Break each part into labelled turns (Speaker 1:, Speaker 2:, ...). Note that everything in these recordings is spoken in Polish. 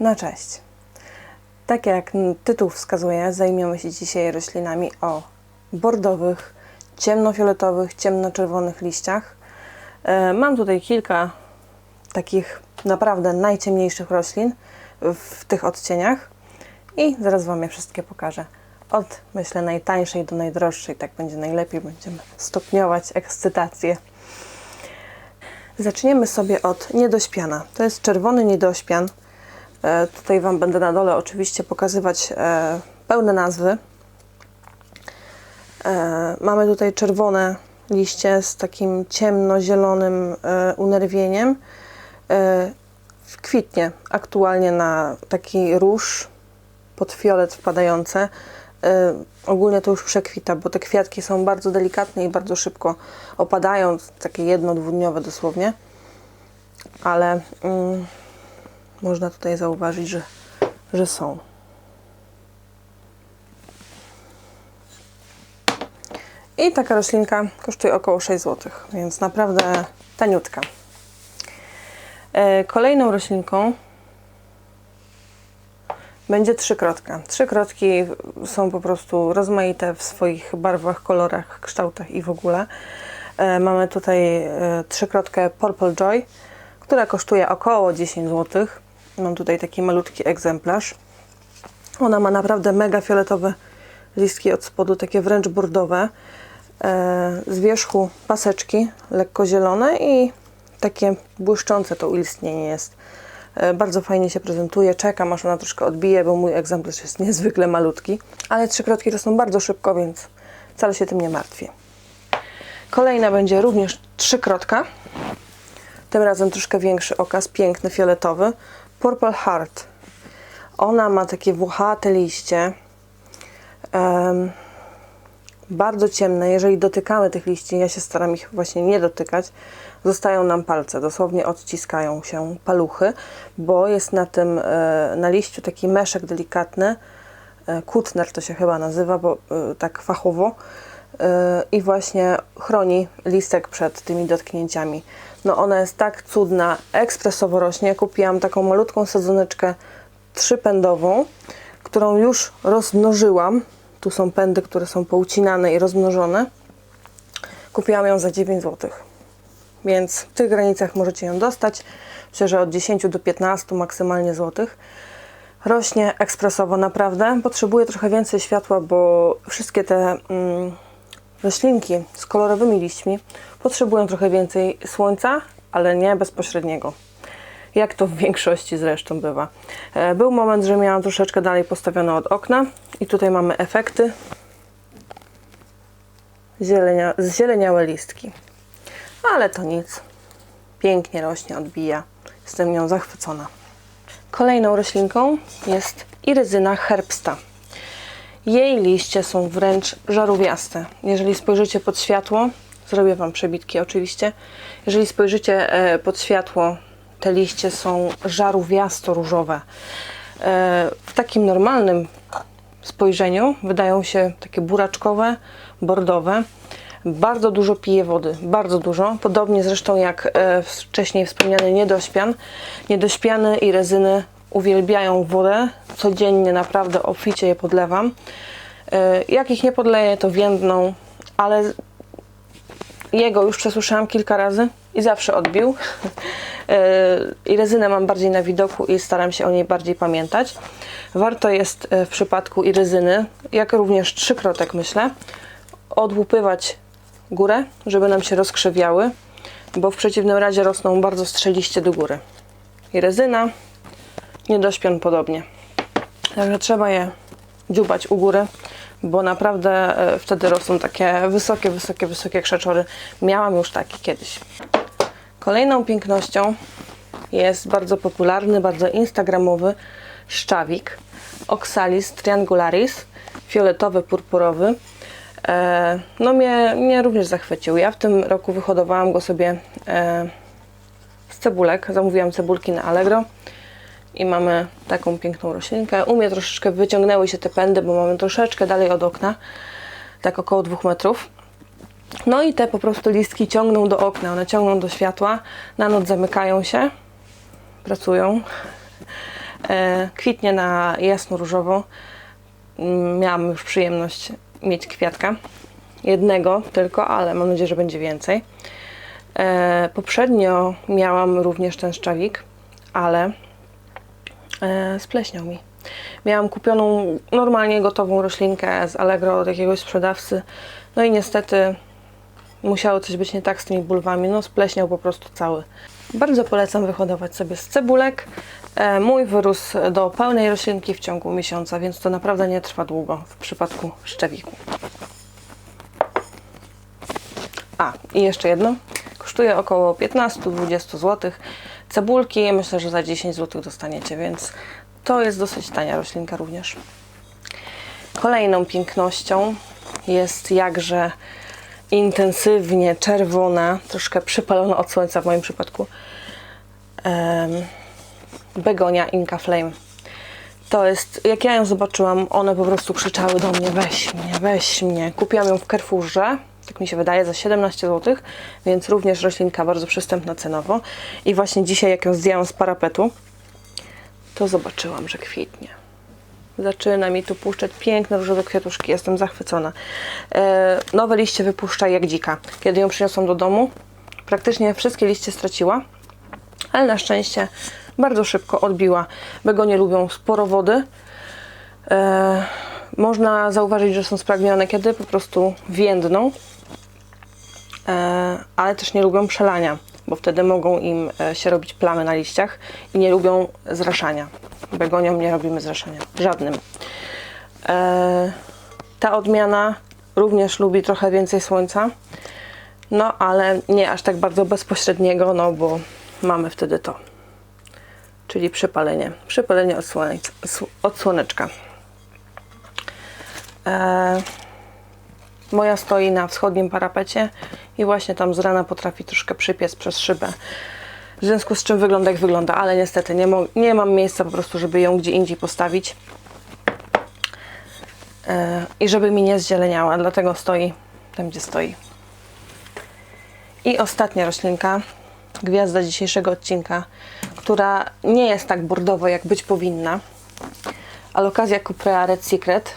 Speaker 1: No cześć. Tak jak tytuł wskazuje, zajmiemy się dzisiaj roślinami o bordowych, ciemnofioletowych, ciemnoczerwonych liściach. E, Mam tutaj kilka takich naprawdę najciemniejszych roślin w tych odcieniach i zaraz Wam je wszystkie pokażę. Od myślę najtańszej do najdroższej, tak będzie najlepiej, będziemy stopniować ekscytację. Zaczniemy sobie od niedośpiana. To jest czerwony niedośpian. E, tutaj Wam będę na dole oczywiście pokazywać e, pełne nazwy. E, mamy tutaj czerwone liście z takim ciemnozielonym unerwieniem. Kwitnie aktualnie na taki róż pod fiolet wpadające. Ogólnie to już przekwita, bo te kwiatki są bardzo delikatne i bardzo szybko opadają, takie jedno, dwudniowe dosłownie. Ale mm, można tutaj zauważyć, że, że są. I taka roślinka kosztuje około 6 zł, więc naprawdę taniutka. E, Kolejną roślinką będzie trzykrotka. Trzykrotki są po prostu rozmaite w swoich barwach, kolorach, kształtach i w ogóle. E, Mamy tutaj e, trzykrotkę Purple Joy, która kosztuje około 10 zł. Mam tutaj taki malutki egzemplarz. Ona ma naprawdę mega fioletowe listki od spodu, takie wręcz bordowe. E, Z wierzchu paseczki lekko zielone i takie błyszczące to uistnienie jest. E, Bardzo fajnie się prezentuje. Czekam aż ona troszkę odbije, bo mój egzemplarz jest niezwykle malutki. Ale trzykrotki rosną bardzo szybko, więc wcale się tym nie martwię. Kolejna będzie również trzykrotka. Tym razem troszkę większy okaz, piękny, fioletowy. Purple Heart. Ona ma takie włochate liście. Em, bardzo ciemne. Jeżeli dotykamy tych liści, ja się staram ich właśnie nie dotykać, zostają nam palce. Dosłownie odciskają się paluchy, bo jest na tym, e, na liściu taki meszek delikatny. E, Kutner to się chyba nazywa, bo e, tak fachowo. E, I właśnie chroni listek przed tymi dotknięciami. No ona jest tak cudna, ekspresowo rośnie. Kupiłam taką malutką sadzoneczkę trzypędową, którą już rozmnożyłam. Tu są pędy, które są poucinane i rozmnożone. Kupiłam ją za 9 zł. Więc w tych granicach możecie ją dostać. Myślę, że od 10 do 15 maksymalnie złotych. Rośnie ekspresowo naprawdę. Potrzebuje trochę więcej światła, bo wszystkie te mm, roślinki z kolorowymi liśćmi potrzebują trochę więcej słońca, ale nie bezpośredniego. Jak to w większości zresztą bywa. E, Był moment, że miałam troszeczkę dalej postawione od okna i tutaj mamy efekty. Zielenia, zzieleniałe listki. Ale to nic. Pięknie rośnie, odbija. Jestem nią zachwycona. Kolejną roślinką jest iryzyna herbsta. Jej liście są wręcz żarówiaste. Jeżeli spojrzycie pod światło, zrobię Wam przebitki oczywiście. Jeżeli spojrzycie e, pod światło, te liście są żarówiasto-różowe. E, W takim normalnym spojrzeniu wydają się takie buraczkowe, bordowe. Bardzo dużo pije wody, bardzo dużo. Podobnie zresztą jak e, wcześniej wspomniany niedośpian. Niedośpiany i rezyny uwielbiają wodę. Codziennie naprawdę obficie je podlewam. E, Jak ich nie podleję, to więdną, ale jego już przesłyszałam kilka razy i zawsze odbił. Yy, I rezynę mam bardziej na widoku i staram się o niej bardziej pamiętać. Warto jest yy, w przypadku i rezyny, jak również trzykrotek myślę, odłupywać górę, żeby nam się rozkrzewiały, bo w przeciwnym razie rosną bardzo strzeliście do góry. I rezyna, niedośpian podobnie. Także trzeba je dziubać u góry, bo naprawdę e, wtedy rosną takie wysokie, wysokie, wysokie krzaczory. Miałam już takie kiedyś. Kolejną pięknością jest bardzo popularny, bardzo instagramowy szczawik Oxalis triangularis, fioletowy, purpurowy. E, no mnie, mnie również zachwycił. Ja w tym roku wyhodowałam go sobie e, z cebulek. Zamówiłam cebulki na Allegro i mamy taką piękną roślinkę. U mnie troszeczkę wyciągnęły się te pędy, bo mamy troszeczkę dalej od okna, tak około dwóch metrów. No i te po prostu listki ciągną do okna, one ciągną do światła, na noc zamykają się, pracują. E, kwitnie na jasno-różowo. Mm, Miałam już przyjemność mieć kwiatka. Jednego tylko, ale mam nadzieję, że będzie więcej. E, poprzednio miałam również ten szczawik, ale spleśniał mi. Miałam kupioną normalnie gotową roślinkę z Allegro od jakiegoś sprzedawcy. No i niestety musiało coś być nie tak z tymi bulwami. No spleśniał po prostu cały. Bardzo polecam wyhodować sobie z cebulek. E, mój wyrósł do pełnej roślinki w ciągu miesiąca, więc to naprawdę nie trwa długo w przypadku szczewiku. A, i jeszcze jedno. Kosztuje około 15-20 zł. Cebulki myślę, że za 10 zł dostaniecie, więc to jest dosyć tania roślinka również. Kolejną pięknością jest jakże intensywnie czerwona, troszkę przypalona od słońca w moim przypadku, begonia Inca Flame. To jest, jak ja ją zobaczyłam, one po prostu krzyczały do mnie, weź mnie, weź mnie. Kupiłam ją w Carrefourze, tak mi się wydaje, za 17 zł, więc również roślinka bardzo przystępna cenowo. I właśnie dzisiaj, jak ją zdjęłam z parapetu, to zobaczyłam, że kwitnie. Zaczyna mi tu puszczać piękne różowe kwiatuszki. Jestem zachwycona. E, nowe liście wypuszcza jak dzika. Kiedy ją przyniosłam do domu, praktycznie wszystkie liście straciła, ale na szczęście bardzo szybko odbiła. Begonie lubią sporo wody. E, można zauważyć, że są spragnione, kiedy po prostu więdną, ale też nie lubią przelania, bo wtedy mogą im e, się robić plamy na liściach i nie lubią zraszania. Begoniom nie robimy zraszania, żadnym. E, ta odmiana również lubi trochę więcej słońca, no ale nie aż tak bardzo bezpośredniego, no bo mamy wtedy to, czyli przypalenie. Przypalenie od, od słoneczka. E, moja stoi na wschodnim parapecie i właśnie tam z rana potrafi troszkę przypiec przez szybę. W związku z czym wygląda jak wygląda, ale niestety nie, nie mam miejsca po prostu, żeby ją gdzie indziej postawić. E, I żeby mi nie zzieleniała, dlatego stoi tam, gdzie stoi. I ostatnia roślinka, gwiazda dzisiejszego odcinka, która nie jest tak bordowo, jak być powinna. Alokazja Cuprea Red Secret.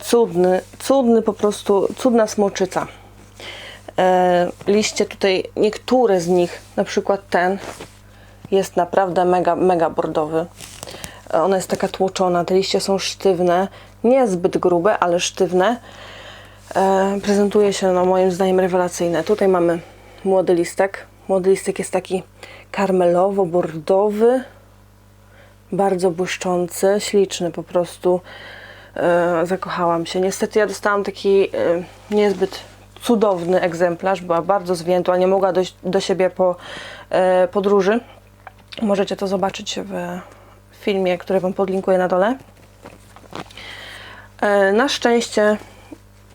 Speaker 1: Cudny, cudny po prostu, cudna smoczyca. E, liście tutaj, niektóre z nich, na przykład ten, jest naprawdę mega, mega bordowy. E, Ona jest taka tłoczona, te liście są sztywne, nie zbyt grube, ale sztywne. E, prezentuje się, no, moim zdaniem, rewelacyjne. Tutaj mamy młody listek. Młody listek jest taki karmelowo-bordowy, bardzo błyszczący, śliczny po prostu. E, zakochałam się. Niestety ja dostałam taki e, niezbyt cudowny egzemplarz, była bardzo zwiędła, nie mogła dojść do siebie po e, podróży. Możecie to zobaczyć w filmie, który Wam podlinkuję na dole. Na szczęście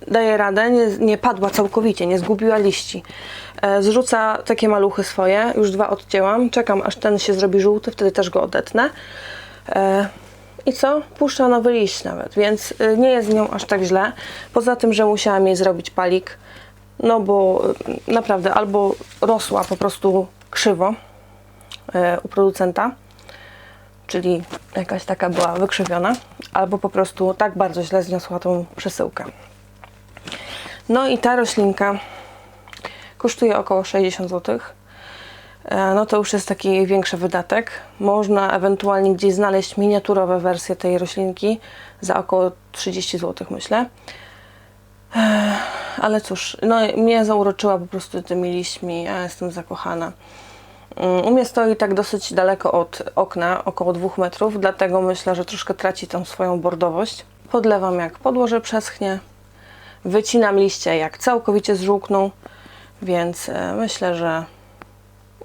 Speaker 1: daje radę, nie, nie padła całkowicie, nie zgubiła liści. Zrzuca takie maluchy swoje, już dwa odcięłam, czekam aż ten się zrobi żółty, wtedy też go odetnę. I co? Puszcza nowy liść nawet, więc y, nie jest z nią aż tak źle. Poza tym, że musiałam jej zrobić palik, no bo y, naprawdę albo rosła po prostu krzywo e, u producenta, czyli jakaś taka była wykrzywiona, albo po prostu tak bardzo źle zniosła tą przesyłkę. No i ta roślinka kosztuje około 60 zł. E, No to już jest taki większy wydatek. Można ewentualnie gdzieś znaleźć miniaturowe wersje tej roślinki za około 30 zł, myślę. E, Ale cóż, no mnie zauroczyła po prostu tymi liśćmi, ja jestem zakochana. Mm, U mnie stoi tak dosyć daleko od okna, około 2 metrów, dlatego myślę, że troszkę traci tą swoją bordowość. Podlewam jak podłoże przeschnie, wycinam liście jak całkowicie zżółkną, więc e, myślę, że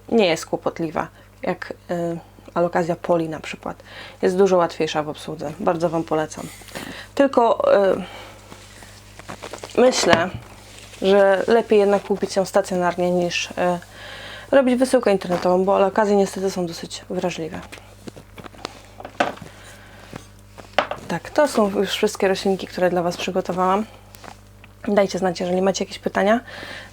Speaker 1: nie jest kłopotliwa, jak y, alokazja poli na przykład. Jest dużo łatwiejsza w obsłudze. Bardzo Wam polecam. Tylko y, myślę, że lepiej jednak kupić ją stacjonarnie niż y, robić wysyłkę internetową, bo alokazje niestety są dosyć wrażliwe. Tak, to są już wszystkie roślinki, które dla Was przygotowałam. Dajcie znać, jeżeli macie jakieś pytania.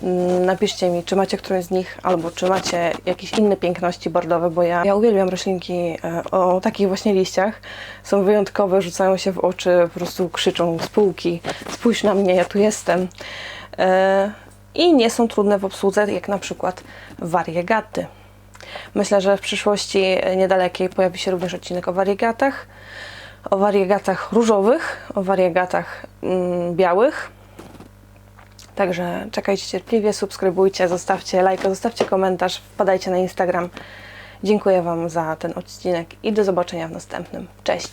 Speaker 1: Mm, Napiszcie mi, czy macie którąś z nich, albo czy macie jakieś inne piękności bordowe, bo ja, ja uwielbiam roślinki e, o takich właśnie liściach. Są wyjątkowe, rzucają się w oczy, po prostu krzyczą z półki, spójrz na mnie, ja tu jestem. E, I nie są trudne w obsłudze, jak na przykład wariegaty. Myślę, że w przyszłości e, niedalekiej pojawi się również odcinek o wariegatach, o wariegatach różowych, o wariegatach mm, białych. Także czekajcie cierpliwie, subskrybujcie, zostawcie lajka, zostawcie komentarz, wpadajcie na Instagram. Dziękuję Wam za ten odcinek i do zobaczenia w następnym. Cześć!